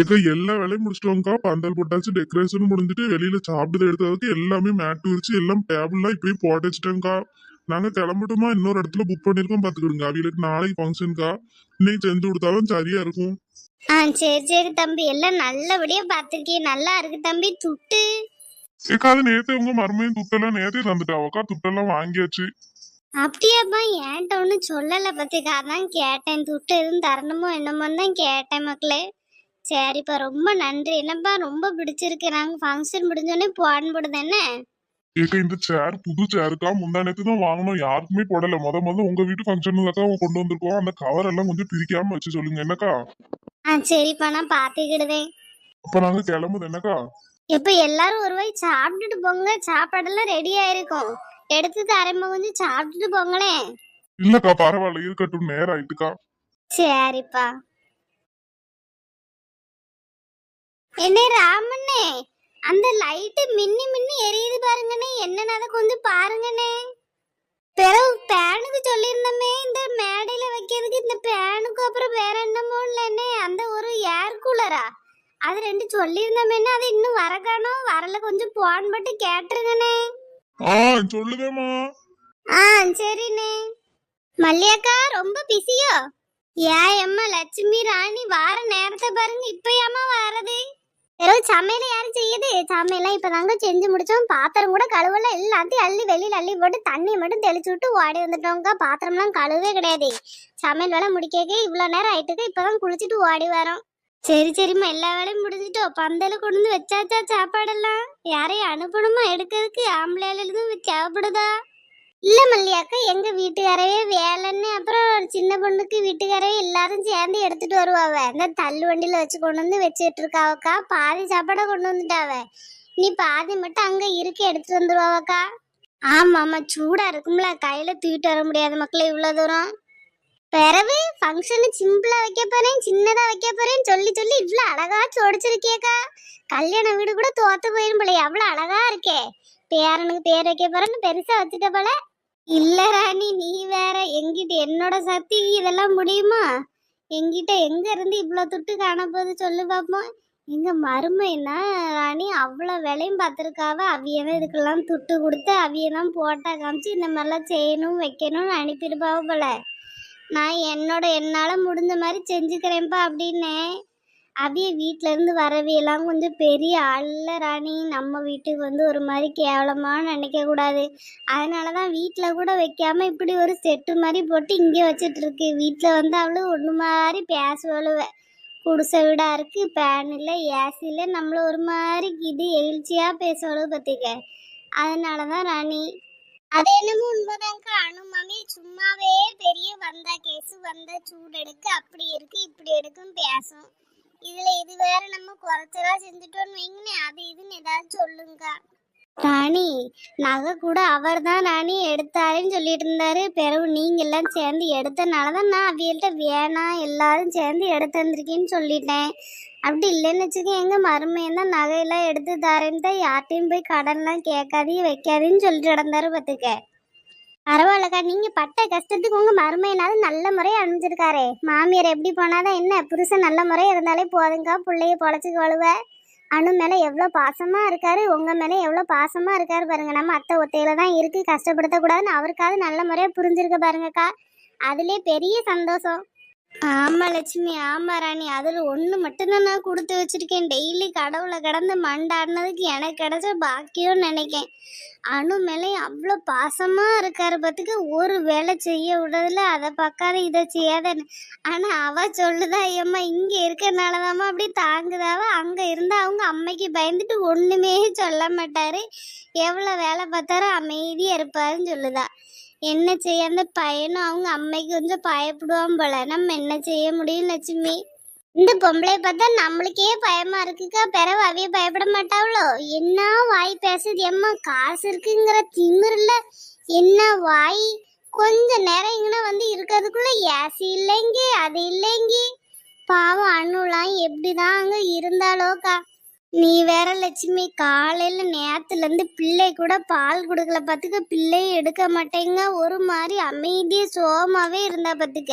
ஏக்கா எல்லா வேலையும் முடிச்சிட்டோம்க்கா. பந்தல் போட்டாச்சு டெக்கரேஷன் முடிஞ்சிட்டு வெளியில சாப்பிட்டு எடுத்ததுக்கு எல்லாமே மேட் விரிச்சு எல்லாம் டேபிள்லாம் இப்பயே போட்டு வச்சுட்டோம்க்கா நாங்க கிளம்பட்டுமா? இன்னொரு இடத்துல புக் பண்ணிருக்கோம் பாத்துக்கிடுங்க. அவங்களுக்கு நாளைக்கு ஃபங்க்ஷன்க்கா இன்னைக்கு செஞ்சு கொடுத்தாலும் சரியா இருக்கும். ஆ சரி சரி தம்பி. எல்லாம் நல்லபடியா பார்த்துருக்கீங்க நல்லா இருக்கு தம்பி. துட்டு. ஏக்கா அது நேத்து உங்க மருமையும் துட்டெல்லாம் நேத்தே தந்துட்டாவக்கா. துட்டெல்லாம் வாங்கியாச்சு. அப்படியாப்பா ஏன்ட்ட ஒன்றும் சொல்லலை பத்திக்கா. அதான் கேட்டேன். துட்டு எதுவும் தரணுமோ என்னமோன்னு தான் கேட்டேன் மக்களே. சரிப்பா ரொம்ப நன்றி. என்னப்பா ரொம்ப பிடிச்சிருக்கு. நாங்கள் ஃபங்க்ஷன் முடிஞ்சோடனே போன் போடுது என்ன? ஏக்கா இந்த சேர் புது சேருக்கா முந்தா நேத்து தான் வாங்கணும். யாருக்குமே போடல. முத முத உங்க வீட்டு ஃபங்க்ஷன் தாக்கா கொண்டு வந்திருக்கோம். அந்த கவர் எல்லாம் கொஞ்சம் பிரிக்காம வச்சு சொல்லுங்க. என்னக்கா? ஆ சரிப்பா நான் பார்த்துக்கிடுதேன் அப்ப நாங்க கிளம்புது. என்னக்கா? இப்போ எல்லாரும் ஒரு வாய் சாப்பிட்டுட்டு போங்க. சாப்பாடெல்லாம் ரெடி ஆயிருக்கும். எடுத்து தரேம்மா கொஞ்சம் சாப்பிட்டுட்டு போங்களேன். இல்லக்கா பரவாயில்ல. இருக்கட்டும். நேரம் ஆயிட்டுக்கா. சரிப்பா. என்ன ராமண்ணே அந்த லைட்டு மின்னி மின்னி எரியுது பாருங்கண்ணே. என்னன்னு அதை கொஞ்சம் பாருங்கண்ணே. பிறகு பேனுக்கு சொல்லியிருந்தோமே இந்த மேடையில வைக்கிறதுக்கு இந்த பேனுக்கு அப்புறம் வேற என்னமோ இல்லைண்ணே. அந்த ஒரு ஏர் கூலரா அது ரெண்டு சொல்லியிருந்தோமேன்னு அது இன்னும் வர காணோம் வரல கொஞ்சம் போன் பட்டு கேட்டுருங்கண்ணே. ஆ சொல்லுதேம்மா. ஆ சரிண்ணே. மல்லியாக்கா ரொம்ப பிஸியோ? ஏன் அம்மா லட்சுமி ராணி வார நேரத்தை பாருங்க இப்பயாம்மா வாரது. வெறும் சமையல் யாரும் செய்யுது? சமையலாம் இப்பதாங்க செஞ்சு முடிச்சோம். பாத்திரம் கூட கழுவல. எல்லாத்தையும் அள்ளி வெளியில் அள்ளி போட்டு தண்ணி மட்டும் தெளிச்சு விட்டு ஓடி வந்துட்டோங்க பாத்திரம்லாம் கழுவே கிடையாது. சமையல் வேலை முடிக்கவே இவ்வளோ நேரம் ஆயிட்டுக்கு இப்பதான் குளிச்சுட்டு ஓடி வரோம். சரி சரிம்மா. எல்லா வேலையும் முடிஞ்சிட்டோ பந்தல கொண்டு வந்து வச்சாச்சா சாப்பாடெல்லாம்? யாரையும் அனுப்பணுமா? எடுக்கிறதுக்கு ஆம்பளையால எதுவும் தேவைப்படுதா? இல்ல மல்லியாக்கா எங்க வீட்டுக்காரவே வேலைன்னு அப்புறம் சின்ன பொண்ணுக்கு வீட்டுக்காரவே எல்லாரும் சேர்ந்து எடுத்துட்டு வருவாவ. இந்த தள்ளு வண்டியில வச்சு கொண்டு வந்து வச்சுட்டு இருக்காவக்கா பாதி சாப்பாடை கொண்டு வந்துட்டாவ. நீ பாதி மட்டும் அங்க இருக்க எடுத்துட்டு வந்துருவாவக்கா. ஆமா ஆமா சூடா இருக்கும்ல. கையில தூக்கிட்டு வர முடியாது மக்களே இவ்வளவு தூரம். பிறவு ஃபங்க்ஷனு சிம்பிளா வைக்க போறேன் சின்னதா வைக்க போறேன்னு சொல்லி சொல்லி இவ்வளவு அழகா சோடிச்சிருக்கேக்கா கல்யாண வீடு கூட தோத்து போயிரும் போல எவ்வளவு அழகா இருக்கே. பேரனுக்கு பேர் வைக்க போறேன்னு பெருசா வச்சுட்ட போல. இல்ல ராணி நீ வேற. எங்கிட்ட என்னோட சக்தி இதெல்லாம் முடியுமா? எங்கிட்ட எங்க இருந்து இவ்வளவு துட்டு காணப்போகுது சொல்லு பாப்போம். எங்க மருமைனா ராணி? அவ்வளோ வேலையும் பார்த்துருக்காவ. அவியதான் இதுக்கெல்லாம் துட்டு கொடுத்து அவியதான் போட்டா காமிச்சு இந்த மாதிரிலாம் செய்யணும் வைக்கணும்னு அனுப்பியிருப்பாவ போல. நான் என்னோட என்னால் முடிஞ்ச மாதிரி செஞ்சுக்கிறேன்ப்பா அப்படின்னேன். அவிய வீட்டிலேருந்து வரவையெல்லாம் வரவியெல்லாம் கொஞ்சம் பெரிய ஆள்ல ராணி நம்ம வீட்டுக்கு வந்து ஒரு மாதிரி கேவலமாக நினைக்கக்கூடாது அதனால தான் வீட்டில் கூட வைக்காமல் இப்படி ஒரு செட்டு மாதிரி போட்டு இங்கே வச்சிட்ருக்கு வீட்டில் வந்து அவளும் ஒன்று மாதிரி பேசுவழுவ குடிசை வீடாக இருக்குது பேன் இல்லை ஏசி இல்லை நம்மளை ஒரு மாதிரி இது எழுச்சியாக பேசுவளவு பத்திக்க. அதனால தான் ராணி. அது என்னமோ உண்மைதான்க்கா. அனுமாமி சும்மாவே பெரிய வந்த கேஸு வந்த சூடு எடுக்கு அப்படி இருக்கு இப்படி எடுக்கும் பேசும். இதுல இது வேற நம்ம குறைச்சலா செஞ்சுட்டோம்னு வைங்களேன். அது இதுன்னு ஏதாவது சொல்லுங்க. ராணி நகை கூட அவர் தான் ராணி எடுத்தாருன்னு சொல்லிட்டு இருந்தாரு. பிறகு நீங்க எல்லாம் சேர்ந்து எடுத்தனால தான் நான் அவியல்கிட்ட வேணாம் எல்லாரும் சேர்ந்து எடுத்து வந்திருக்கேன்னு சொல்லிட்டேன். அப்படி இல்லைன்னு வச்சுக்க எங்க மருமையன் தான் நகையெல்லாம் எடுத்து தரேன்னு தான் யார்ட்டையும் போய் கடன்லாம் கேட்காதீங்க வைக்காதீன்னு சொல்லிட்டு நடந்தாரு பார்த்துக்க. பரவாயில்லக்கா நீங்க பட்ட கஷ்டத்துக்கு உங்க மருமையினால நல்ல முறையை அணிஞ்சிருக்காரே. மாமியார் எப்படி போனாதான் என்ன புருஷன் நல்ல முறையா இருந்தாலே போதுங்கா பிள்ளைய பொழைச்சிக்கு வழுவ. அணு மேல எவ்வளோ பாசமா இருக்காரு உங்க மேல எவ்வளோ பாசமா இருக்காரு பாருங்க. நம்ம அத்தை ஒத்தையில தான் இருக்கு கஷ்டப்படுத்தக்கூடாதுன்னு அவருக்காவது நல்ல முறையா புரிஞ்சிருக்க பாருங்கக்கா. அதுலேயே பெரிய சந்தோஷம். ஆமா லட்சுமி ஆமா ராணி. அதுல ஒண்ணு மட்டும்தான் நான் கொடுத்து வச்சிருக்கேன். டெய்லி கடவுளை கடந்து மண்டாடினதுக்கு எனக்கு கிடைச்ச பாக்கியம்னு நினைக்கேன். அணு மேலே அவ்வளோ பாசமா இருக்காரு பார்த்துக்க ஒரு வேலை செய்ய விடுறதுல அதை பார்க்காத இதை செய்யாதன்னு. ஆனா அவ சொல்லுதா ஐயம்மா இங்க இருக்கறனாலதாம்மா அப்படி தாங்குதாவ அங்க இருந்தா அவங்க அம்மைக்கு பயந்துட்டு ஒண்ணுமே சொல்ல மாட்டாரு. எவ்வளவு வேலை பார்த்தாரோ அமைதியா இருப்பாருன்னு சொல்லுதா. என்ன செய்ய அந்த பையனும் அவங்க அம்மைக்கு கொஞ்சம் பயப்படுவான் போல. நம்ம என்ன செய்ய முடியும் லட்சுமி? இந்த பொம்பளை பார்த்தா நம்மளுக்கே பயமா இருக்குக்கா. பிறவு அவைய பயப்பட மாட்டாவளோ? என்ன வாய் பேசுது? எம்மா காசு இருக்குங்கிற திமிர்ல என்ன வாய்? கொஞ்ச நேரம் இங்கன வந்து இருக்கிறதுக்குள்ள ஏசி இல்லைங்க அது இல்லைங்க. பாவம் அண்ணுலாம் எப்படிதான் அங்க இருந்தாலோக்கா. நீ வேற லட்சுமி காலையில நேரத்துல இருந்து பிள்ளை கூட பால் கொடுக்கல பாத்துக்க. பிள்ளை எடுக்க மாட்டேங்க. ஒரு மாதிரி அமைதியா சோகமாவே இருந்தா பாத்துக்க.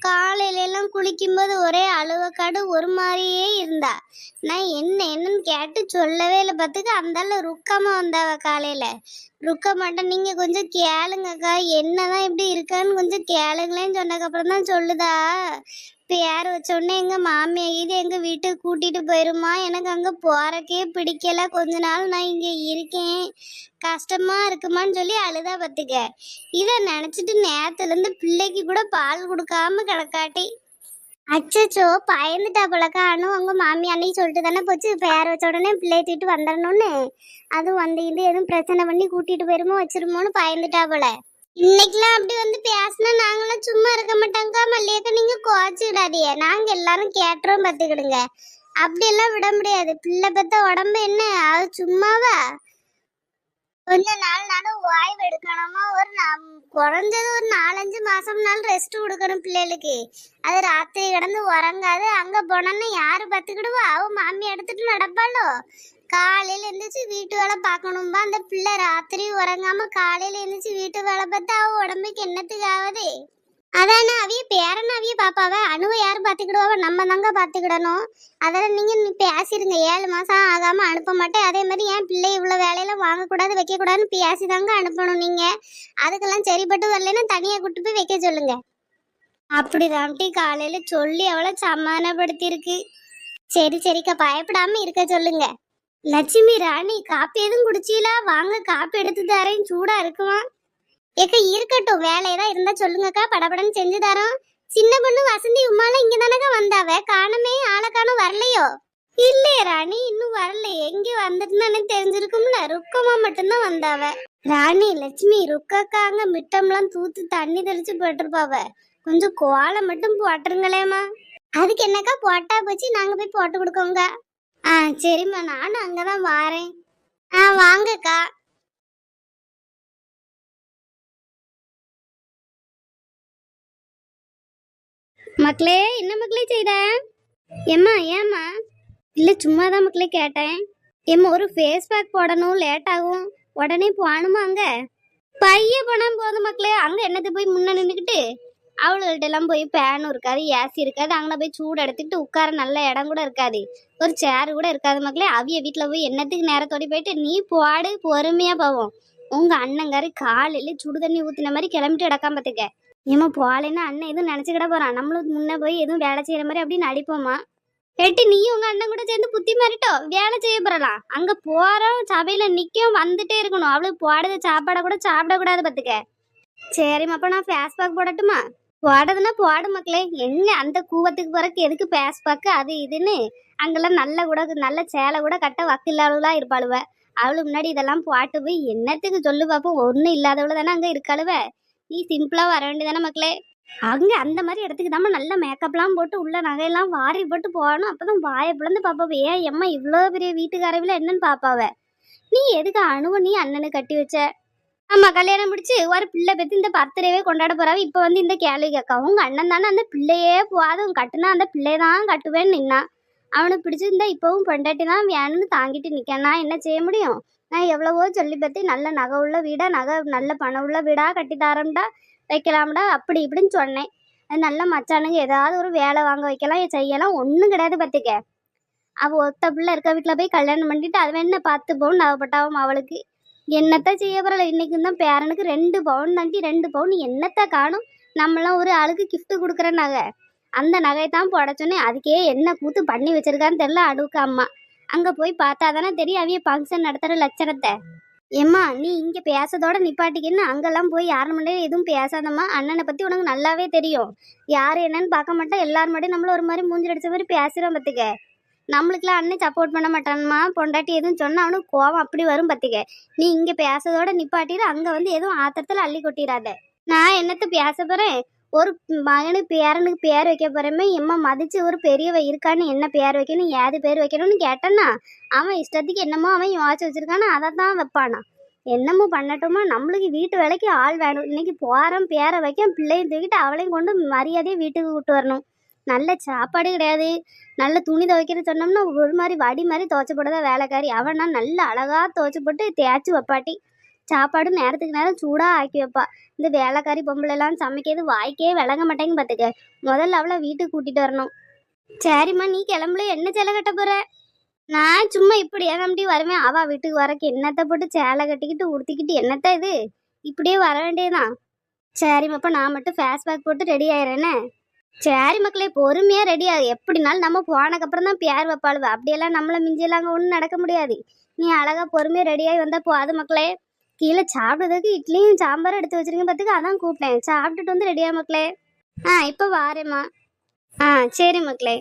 காலையில எல்லாம் குளிக்கும்போது ஒரே அழுவக்காடு ஒரு மாதிரியே இருந்தா. இருந்தா நான் என்ன என்னன்னு கேட்டு சொல்லவே இல்லை பார்த்துக்க அந்தால ருக்கமா வந்தாவ காலையில. ருக்க மாட்டேன் நீங்க கொஞ்சம் கேளுங்கக்கா. என்னதான் இப்படி இருக்கான்னு கொஞ்சம் கேளுங்களேன்னு சொன்னதுக்கப்புறம் தான் சொல்லுதா. பேர் யார் உடனே எங்கள் மாமியா இது எங்கள் வீட்டுக்கு கூட்டிகிட்டு போயிருமா? எனக்கு அங்கே போகிறக்கே பிடிக்கல. கொஞ்ச நாள் நான் இங்கே இருக்கேன். கஷ்டமாக இருக்குமான்னு சொல்லி அழுதா பார்த்துக்க இதை நினச்சிட்டு நேரத்துலேருந்து பிள்ளைக்கு கூட பால் கொடுக்காம கிடக்காட்டி. அச்சச்சோ பயந்துட்டா போலக்கா அனு அவங்க மாமி அன்னைக்கு சொல்லிட்டு தானே போச்சு. பேர் வச்ச உடனே பிள்ளைய தூக்கிட்டு வந்துடணும்னு. அதுவும் வந்து இது எதுவும் பிரச்சனை பண்ணி கூட்டிட்டு போயிருமோ வச்சிருமோன்னு பயந்துட்டா போல. இன்னைக்கெல்லாம் அப்படி வந்து பேசினா நாங்களாம் சும்மா இருக்க மாட்டாங்கக்கா மல்லியக்கா நீங்க குறைச்சி விடாதீங்க நாங்க எல்லாரும் கேட்டுறோம் பார்த்துக்கிடுங்க. அப்படியெல்லாம் விட முடியாது. பிள்ளை பெத்த உடம்பு என்ன? அது சும்மாவா? கொஞ்ச நாள் நானும் ஓய்வு எடுக்கணுமா? ஒரு குறைஞ்சது ஒரு நாலஞ்சு மாசம்னாலும் ரெஸ்ட் கொடுக்கணும் பிள்ளைகளுக்கு. அது ராத்திரி கிடந்து உறங்காது. அங்க போனோன்னு யாரு பத்துக்கிடுவா அவ மாமி எடுத்துட்டு நடப்பாளோ? காலையில எழுந்திரிச்சு வீட்டு வேலை பார்க்கணும்பா. அந்த பிள்ளை ராத்திரி உறங்காம காலையில எழுந்திரிச்சு வீட்டு வேலை பார்த்தா அவ உடம்புக்கு என்னத்துக்கு ஆகுது அதானே அவிய பேரன் அவிய பாப்பாவ? அணுவை யாரும் பாத்துக்கிடுவாவ? நம்ம தாங்க பாத்துக்கிடணும். அதெல்லாம் நீங்க பேசிடுங்க பேசிருங்க. ஏழு மாசம் ஆகாம அனுப்ப மாட்டேன். அதே மாதிரி என் பிள்ளை இவ்வளவு வேலையெல்லாம் வாங்கக்கூடாது வைக்க கூடாதுன்னு பேசி தாங்க அனுப்பணும் நீங்க. அதுக்கெல்லாம் சரிப்பட்டு வரலைன்னா தனியா கூட்டு போய் வைக்க சொல்லுங்க. அப்படிதான் காலையில சொல்லி அவளை சமாதானப்படுத்தியிருக்கு. சரி சரிக்கா. பயப்படாம இருக்க சொல்லுங்க. லட்சுமி ராணி காப்பி எதுவும் குடிச்சீங்களா வாங்க காப்பி எடுத்து தரேன். சூடா இருக்குமா? ஏக்கா இருக்கட்டும். வேலையதான் இருந்தா சொல்லுங்கக்கா. படபடன்னு செஞ்சு தரோம். சின்ன பொண்ணு வசந்தி உமாலாம் இங்க தானக்கா வந்தாவ? காணமே ஆளை காணும் வரலையோ? இல்லையே ராணி இன்னும் வரல எங்க வந்துட்டுன்னு தெரிஞ்சிருக்கும்ல. ருக்கமா மட்டும்தான் வந்தாவ. ராணி லட்சுமி ருக்கக்காங்க மிட்டம்லாம் தூத்து தண்ணி தெளிச்சு போட்டிருப்பாவ. கொஞ்சம் கோலை மட்டும் போட்டுருங்களேம்மா. அதுக்கு என்னக்கா போட்டா போச்சு? நாங்க போய் போட்டு கொடுக்கோங்க. ஆ சரிம்மா. நானும் அங்கதான் வாரேன். ஆ வாங்கக்கா. மக்களே என்ன மக்களே செய்த? ஏம்மா ஏம்மா? இல்லை சும்மா தான் மக்களே கேட்டேன். ஏம்மா ஒரு ஃபேஸ் பேக் போடணும் லேட் ஆகும். உடனே போகணுமா அங்கே? பைய போனால் போதும் மக்களே. அங்கே என்னது போய் முன்னே நின்றுக்கிட்டு அவளுகள்ட்ட எல்லாம் போய் பேனும் இருக்காது ஏசி இருக்காது. அங்கே போய் சூடு எடுத்துக்கிட்டு உட்கார நல்ல இடம் கூட இருக்காது. ஒரு சேர் கூட இருக்காது மக்களே. அவிய வீட்டில் போய் என்னத்துக்கு நேரத்தோடி போயிட்டு நீ போடு பொறுமையாக போவோம். உங்கள் அண்ணங்காரி காலையில் சுடு தண்ணி ஊற்றின மாதிரி கிளம்பிட்டு கிடக்காம பார்த்துக்க ஏமா போகலைன்னா அண்ணன் எதுவும் நினச்சிக்கிட போகிறான் நம்மளுக்கு முன்னே போய் எதுவும் வேலை செய்கிற மாதிரி அப்படின்னு நடிப்போமா? எட்டி நீயும் உங்க அண்ணன் கூட சேர்ந்து புத்தி மாறிட்டோ? வேலை செய்ய போறலாம். அங்க போறோம் சபையில நிக்கும் வந்துட்டே இருக்கணும். அவளுக்கு போடுறது சாப்பாடை கூட சாப்பிடக்கூடாது பார்த்துக்க சரிம்மா அப்ப நான் ஃபேஸ் பேக் போடட்டுமா? போடுறதுன்னா போடு மக்களே. எங்க அந்த கூவத்துக்கு போறக்கு எதுக்கு ஃபேஸ் பேக்கு அது இதுன்னு. அங்கெல்லாம் நல்ல கூட நல்ல சேலை கூட கட்ட வக்கு இருப்பாளுவ. அவளுக்கு முன்னாடி இதெல்லாம் போட்டு போய் என்னத்துக்கு சொல்லு பார்ப்போம் ஒன்றும் இல்லாதவள தானே அங்கே இருக்காளுவ. நீ சிம்பிளாக வர வேண்டியதானே மக்களே? அங்கே அந்த மாதிரி இடத்துக்கு தான் நல்ல மேக்கப்லாம் போட்டு உள்ள நகையெல்லாம் வாரி போட்டு போகணும். அப்போ தான் வாயை பிளந்து பார்ப்பாவே ஏன் எம்மா இவ்வளோ பெரிய வீட்டுக்காரவில என்னன்னு பாப்பாவ நீ எதுக்கு அணுவ நீ அண்ணனு கட்டி வச்ச? ஆமா கல்யாணம் முடிச்சு ஒரு பிள்ளை பற்றி இந்த பர்த்டேவே கொண்டாட போறாவ. இப்போ வந்து இந்த கேள்வி கேட்க உங்கள் அண்ணன் தானே அந்த பிள்ளையே போதும் கட்டுனா அந்த பிள்ளையை தான் கட்டுவேன்னு நின்னா அவனுக்கு பிடிச்சிருந்தா இப்போவும் பொண்டாட்டி தான் வேணும்னு தாங்கிட்டு நிக்க நான் என்ன செய்ய முடியும்? நான் எவ்வளவோ சொல்லி பற்றி நல்ல நகை உள்ள வீடாக நகை நல்ல பணம் உள்ள வீடாக கட்டி தரோம்டா வைக்கலாம்டா அப்படி இப்படின்னு சொன்னேன். அது நல்ல மச்சானுங்க ஏதாவது ஒரு வேலை வாங்க வைக்கலாம் செய்யலாம் ஒன்றும் கிடையாது பார்த்துக்க. அவள் ஒத்த பிள்ளை இருக்க வீட்டில் போய் கல்யாணம் பண்ணிட்டு அது வேணா பார்த்து பவுன் நகைப்பட்டாவும் அவளுக்கு. என்னத்த செய்ய போறல இன்றைக்கும் தான் பேரனுக்கு ரெண்டு பவுன் தாண்டி ரெண்டு பவுன் என்னத்த காணும்? நம்மளாம் ஒரு ஆளுக்கு கிஃப்ட் கொடுக்குற நகை. அந்த நகையை தான் போட சொன்னேன். அதுக்கே என்ன கூத்து பண்ணி வச்சிருக்கான்னு தெரில அடுக்கு அம்மா. அங்கே போய் பார்த்தா தானே தெரியும் அவிய ஃபங்க்ஷன் நடத்துகிற லட்சணத்தை. ஏம்மா நீ இங்கே பேசதோட நிப்பாட்டிக்கின்னு அங்கெல்லாம் போய் யார் முன்னாடி எதுவும் பேசாதம்மா? அண்ணனை பற்றி உனக்கு நல்லாவே தெரியும். யார் என்னன்னு பார்க்க மாட்டா எல்லார் முன்னாடியும் நம்மள ஒரு மாதிரி மூஞ்சி அடிச்ச மாதிரி பேசுகிறோம் பார்த்துக்க நம்மளுக்கெல்லாம் அண்ணன் சப்போர்ட் பண்ண மாட்டான்மா. பொண்டாட்டி எதுவும் சொன்னால் அவனுக்கு கோவம் அப்படி வரும் பார்த்துக்க நீ இங்கே பேசதோட நிப்பாட்டிடு அங்கே வந்து எதுவும் ஆத்திரத்தில் அள்ளி கொட்டிடாத நான் என்னத்தை பேச போகிறேன் ஒரு மகனுக்கு பேரனுக்கு பேர் வைக்க போகிறமே எம்மா மதித்து ஒரு பெரியவ இருக்கான்னு என்ன பேர் வைக்கணும் ஏது பேர் வைக்கணும்னு கேட்டேன்னா அவன் இஷ்டத்துக்கு என்னமோ அவன் யோசிச்சு வச்சுருக்கானா அதை தான் வைப்பானா. என்னமோ பண்ணட்டுமா? நம்மளுக்கு வீட்டு வேலைக்கு ஆள் வேணும். இன்னைக்கு போகிறோம் பேரை வைக்க பிள்ளையும் தூக்கிட்டு அவளையும் கொண்டு மரியாதையை வீட்டுக்கு விட்டு வரணும். நல்ல சாப்பாடு கிடையாது. நல்ல துணி துவைக்கிற சொன்னோம்னா ஒரு மாதிரி வடி மாதிரி துவைச்சி போட்டதா வேலைக்காரி. அவனா நல்ல அழகாக துவைச்சி போட்டு தேய்ச்சி வைப்பாட்டி. சாப்பாடு நேரத்துக்கு நேரம் சூடாக ஆக்கி வைப்பா. இந்த வேலைக்காரி பொம்பளைலாம் சமைக்கிறது வாய்க்கே விளங்க மாட்டேங்க பார்த்துக்க முதல்ல அவளை வீட்டுக்கு கூட்டிட்டு வரணும். சரிம்மா நீ கிளம்புல என்ன சேலை கட்ட போற? நான் சும்மா இப்படி நம்பி வருவேன். அவா வீட்டுக்கு வரக்கு என்னத்தை போட்டு சேலை கட்டிக்கிட்டு உடுத்திக்கிட்டு என்னத்த இது? இப்படியே வர வேண்டியதுதான் சரிம்மா அப்போ நான் மட்டும் ஃபேஸ் பேக் போட்டு ரெடி ஆயிடுறேனே சரி மக்களே பொறுமையா ரெடி ஆகு. எப்படினாலும் நம்ம போனக்கப்புறம் தான் பேர் வைப்பாளுவ. அப்படியெல்லாம் நம்மளை மிஞ்சியெல்லாம் அங்கே ஒன்றும் நடக்க முடியாது. நீ அழகா பொறுமையா ரெடி ஆகி வந்தா போது மக்களே. கீழே சாப்பிட்றதுக்கு இட்லியும் சாம்பாரும் எடுத்து வச்சிருக்கேன் பார்த்துக்க அதான் கூப்பிட்டேன். சாப்பிட்டுட்டு வந்து ரெடியா மக்களே? ஆ இப்போ வாரேம்மா. ஆ சரி மக்களே.